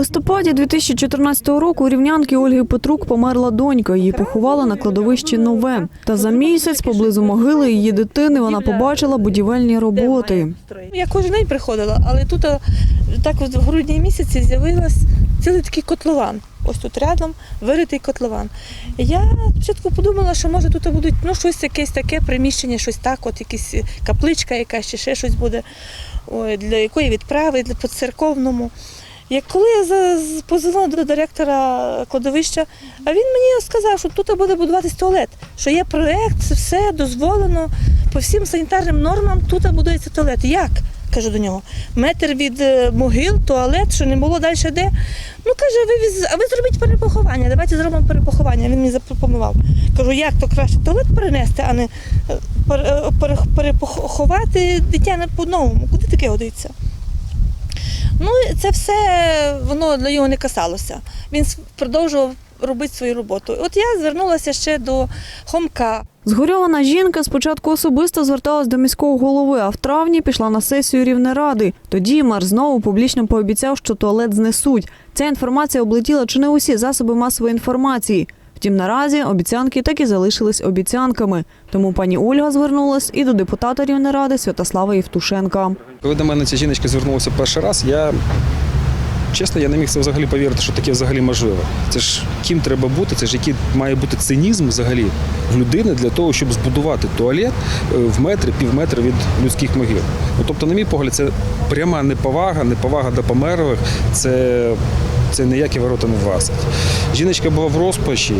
листопаді 2014 року у рівнянки Ольги Петрук померла донька. Її поховали на кладовищі Нове. Та за місяць поблизу могили її дитини вона побачила будівельні роботи. Я кожен день приходила, але тут так от в грудні місяці з'явилась цілий такий котлован. Ось тут рядом виритий котлован. Я спочатку подумала, що може тут будуть ну, щось якесь таке приміщення, щось так, от якась капличка чи ще щось буде, ой, для якої відправи, для по церковному. Як коли я позвонила до директора кладовища, а він мені сказав, що тут буде будуватись туалет, що є проєкт, все дозволено по всім санітарним нормам, тут будується туалет. Як? Кажу до нього. Метр від е, могил, туалет, що не було далі де. Ну каже, ви а ви зробіть перепоховання, давайте зробимо перепоховання. Він мені запропонував. Кажу, як то краще туалет перенести, а не е, е, пере- перепоховати дитя по-новому. Куди таке годиться? Ну, це все воно для його не касалося. Він продовжував робити свою роботу. От я звернулася ще до Хомка. Згорьована жінка спочатку особисто зверталась до міського голови, а в травні пішла на сесію Рівнеради. Тоді мер знову публічно пообіцяв, що туалет знесуть. Ця інформація облетіла чи не усі засоби масової інформації. Втім, наразі обіцянки так і залишились обіцянками. Тому пані Ольга звернулась і до депутата Рівнеради Святослава Євтушенка. Коли до мене ця жіночка звернулася перший раз, я чесно, я не міг це взагалі повірити, що таке взагалі можливо. Це ж ким треба бути, це ж який має бути цинізм взагалі в людини для того, щоб збудувати туалет е, в метрі, пів метра від людських могил. Ну, тобто, на мій погляд, це пряма неповага, неповага до померлих. Це це ніякі ворота не власить. Жіночка була в розпачі,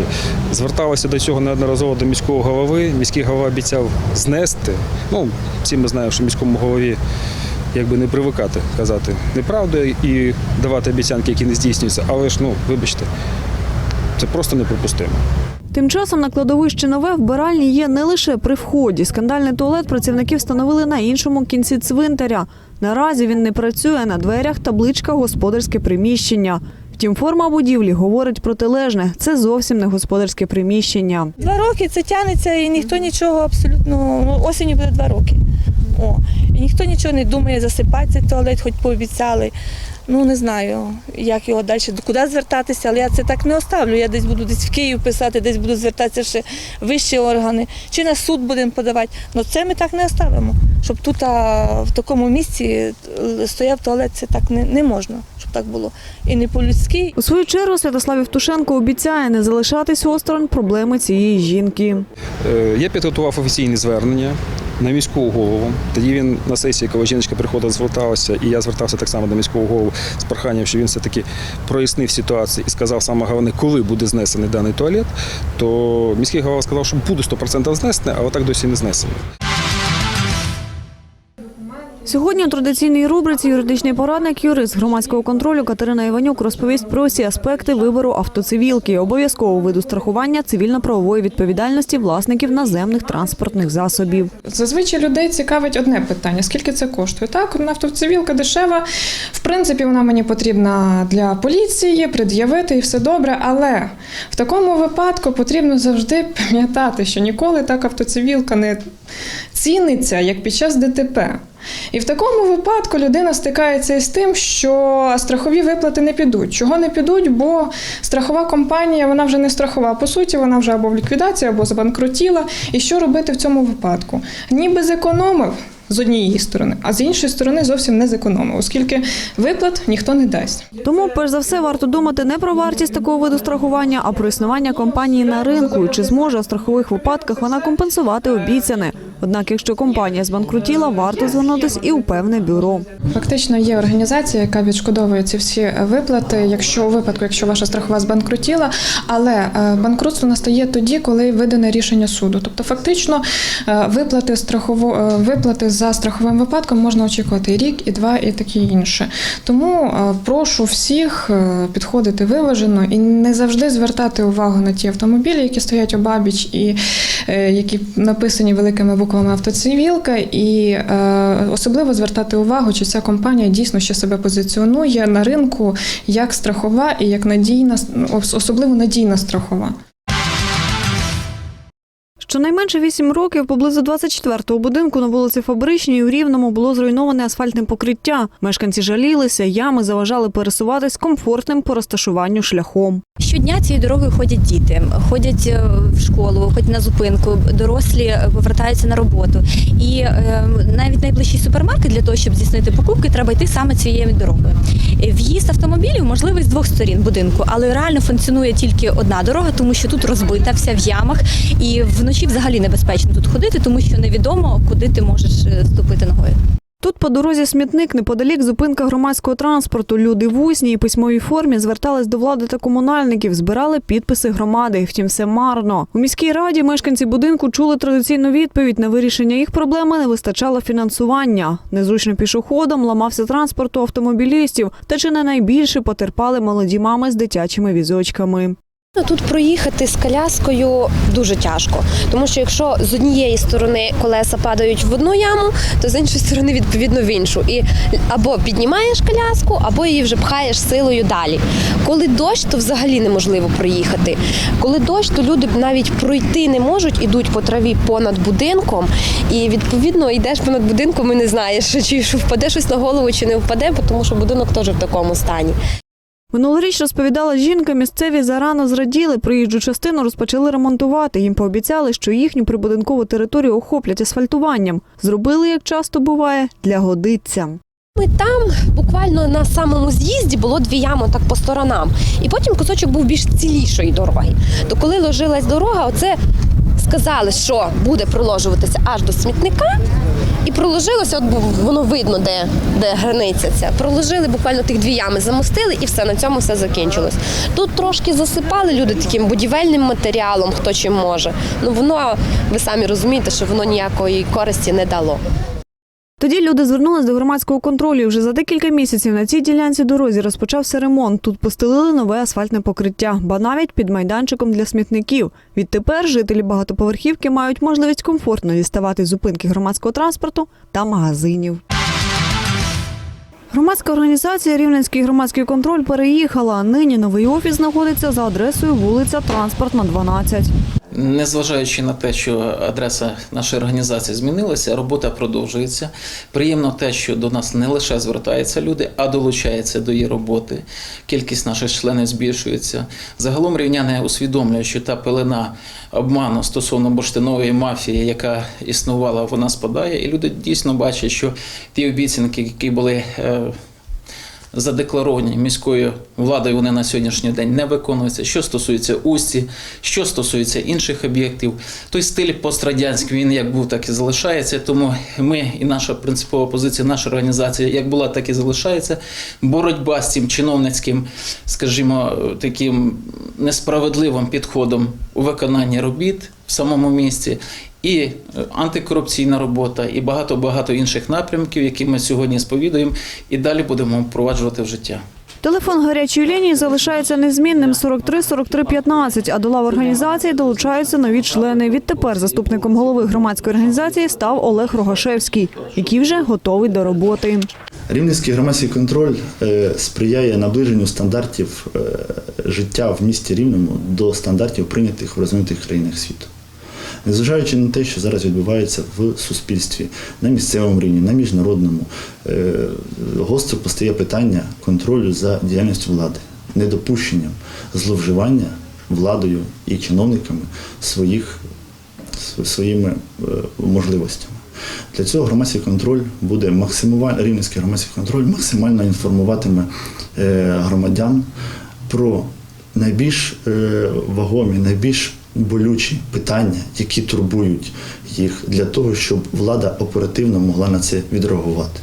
зверталася до цього неодноразово до міського голови. Міський голова обіцяв знести. Ну, всі ми знаємо, що міському голові якби не привикати казати неправду і давати обіцянки, які не здійснюються. Але ж, ну, вибачте, це просто неприпустимо. Тим часом на кладовищі нове вбиральні є не лише при вході. Скандальний туалет працівники встановили на іншому кінці цвинтаря. Наразі він не працює на дверях табличка господарське приміщення. Втім, форма будівлі говорить протилежне. Це зовсім не господарське приміщення. Два роки це тягнеться і ніхто нічого абсолютно. Ну, осінню буде два роки. О, і ніхто нічого не думає засипати цей туалет, хоч пообіцяли. Ну не знаю, як його далі, куди звертатися, але я це так не оставлю. Я десь буду десь в Київ писати, десь буду звертатися ще вищі органи, чи на суд будемо подавати. Ну це ми так не оставимо. Щоб тут а, в такому місці е, стояв туалет, це так не, не можна, так було. І не по-людськи, У свою чергу Святослав Євтушенко обіцяє не залишатись осторонь проблеми цієї жінки. Е, Я підготував офіційне звернення на міського голову. Тоді він на сесії, коли жіночка приходила, зверталася, і я звертався так само до міського голову з проханням, що він все-таки прояснив ситуацію і сказав саме головне, коли буде знесений даний туалет. То міський голова сказав, що буде 100% знесений, але так досі не знесений. Сьогодні у традиційній рубриці юридичний порадник юрист громадського контролю Катерина Іванюк розповість про всі аспекти вибору автоцивілки, обов'язкового виду страхування цивільно-правової відповідальності власників наземних транспортних засобів. Зазвичай людей цікавить одне питання: скільки це коштує? Так, автоцивілка дешева. В принципі, вона мені потрібна для поліції, пред'явити і все добре. Але в такому випадку потрібно завжди пам'ятати, що ніколи так автоцивілка не ціниться, як під час ДТП. І в такому випадку людина стикається із тим, що страхові виплати не підуть. Чого не підуть? Бо страхова компанія вона вже не страхова. По суті, вона вже або в ліквідації, або забанкрутіла. І що робити в цьому випадку? Ніби зекономив з однієї сторони, а з іншої сторони зовсім не зекономив, оскільки виплат ніхто не дасть. Тому, перш за все, варто думати не про вартість такого виду страхування, а про існування компанії на ринку чи зможе у страхових випадках вона компенсувати обіцяне. Однак, якщо компанія збанкрутіла, варто звернутись і у певне бюро. Фактично є організація, яка відшкодовує ці всі виплати, якщо у випадку, якщо ваша страхова збанкрутіла, але е, банкрутство настає тоді, коли видане рішення суду. Тобто, фактично, е, виплати страхово е, виплати за страховим випадком можна очікувати і рік, і два, і таке інше. Тому прошу всіх підходити виважено і не завжди звертати увагу на ті автомобілі, які стоять обабіч, і які написані великими буквами автоцивілка, і е, особливо звертати увагу, чи ця компанія дійсно ще себе позиціонує на ринку як страхова і як надійна, особливо надійна страхова. Щонайменше 8 років поблизу 24-го будинку на вулиці Фабричній у Рівному було зруйноване асфальтне покриття. Мешканці жалілися, ями заважали пересуватись комфортним по розташуванню шляхом. Щодня цією дорогою ходять діти, ходять е, в школу, ходять на зупинку, дорослі е, повертаються на роботу. І е, навіть найближчий супермаркет для того, щоб здійснити покупки, треба йти саме цією дорогою. Е, В'їзд автомобілів можливий з двох сторін будинку, але реально функціонує тільки одна дорога, тому що тут розбита, вся в ямах, і вночі взагалі небезпечно тут ходити, тому що невідомо, куди ти можеш е, ступити ногою. Тут по дорозі смітник неподалік зупинка громадського транспорту. Люди в усній і письмовій формі звертались до влади та комунальників, збирали підписи громади. Втім, все марно. У міській раді мешканці будинку чули традиційну відповідь на вирішення їх проблеми. Не вистачало фінансування. Незручно пішоходом ламався транспорту автомобілістів. Та чи не найбільше потерпали молоді мами з дитячими візочками. Тут проїхати з коляскою дуже тяжко, тому що якщо з однієї сторони колеса падають в одну яму, то з іншої сторони відповідно в іншу. І або піднімаєш коляску, або її вже пхаєш силою далі. Коли дощ, то взагалі неможливо проїхати. Коли дощ, то люди навіть пройти не можуть, ідуть по траві понад будинком, і відповідно йдеш понад будинком і не знаєш, чи що впаде щось на голову, чи не впаде, тому що будинок теж в такому стані. Минулоріч розповідала жінка, місцеві зарано зраділи, проїжджу частину розпочали ремонтувати. Їм пообіцяли, що їхню прибудинкову територію охоплять асфальтуванням. Зробили, як часто буває, для годиться. Ми там буквально на самому з'їзді було дві ями так по сторонам, і потім кусочок був більш цілішої дороги. То коли ложилась дорога, оце сказали, що буде проложуватися аж до смітника, і проложилося, от воно видно, де, де границя ця. Проложили буквально тих дві ями, замостили, і все на цьому все закінчилось. Тут трошки засипали люди таким будівельним матеріалом, хто чим може. Ну воно, ви самі розумієте, що воно ніякої користі не дало. Тоді люди звернулись до громадського контролю. Вже за декілька місяців на цій ділянці дорозі розпочався ремонт. Тут постелили нове асфальтне покриття, ба навіть під майданчиком для смітників. Відтепер жителі багатоповерхівки мають можливість комфортно діставати зупинки громадського транспорту та магазинів. Громадська організація Рівненський громадський контроль переїхала. Нині новий офіс знаходиться за адресою вулиця Транспортна, 12. Незважаючи на те, що адреса нашої організації змінилася, робота продовжується. Приємно те, що до нас не лише звертаються люди, а долучаються до її роботи. Кількість наших членів збільшується. Загалом рівняне усвідомлює, що та пелена обману стосовно бурштинової мафії, яка існувала, вона спадає, і люди дійсно бачать, що ті обіцянки, які були. Задекларовані міською владою, вони на сьогоднішній день не виконуються. Що стосується Усті, що стосується інших об'єктів, той стиль пострадянський він як був, так і залишається. Тому ми і наша принципова позиція, наша організація, як була, так і залишається. Боротьба з цим чиновницьким, скажімо, таким несправедливим підходом у виконанні робіт в самому місті. І е, антикорупційна робота, і багато багато інших напрямків, які ми сьогодні сповідуємо, і далі будемо впроваджувати в життя. Телефон гарячої лінії залишається незмінним 43 43 15, а до лав організації долучаються нові члени. Відтепер заступником голови громадської організації став Олег Рогашевський, який вже готовий до роботи. Рівненський громадський контроль е, сприяє наближенню стандартів е, життя в місті Рівному до стандартів прийнятих в розвинутих країнах світу. Незважаючи на те, що зараз відбувається в суспільстві на місцевому рівні, на міжнародному, е, гостро постає питання контролю за діяльністю влади, недопущенням зловживання владою і чиновниками своїх своїми е, можливостями. Для цього громадський контроль буде максимально рівненський громадський контроль максимально інформуватиме е, громадян про найбільш вагомі, найбільш болючі питання, які турбують їх, для того, щоб влада оперативно могла на це відреагувати.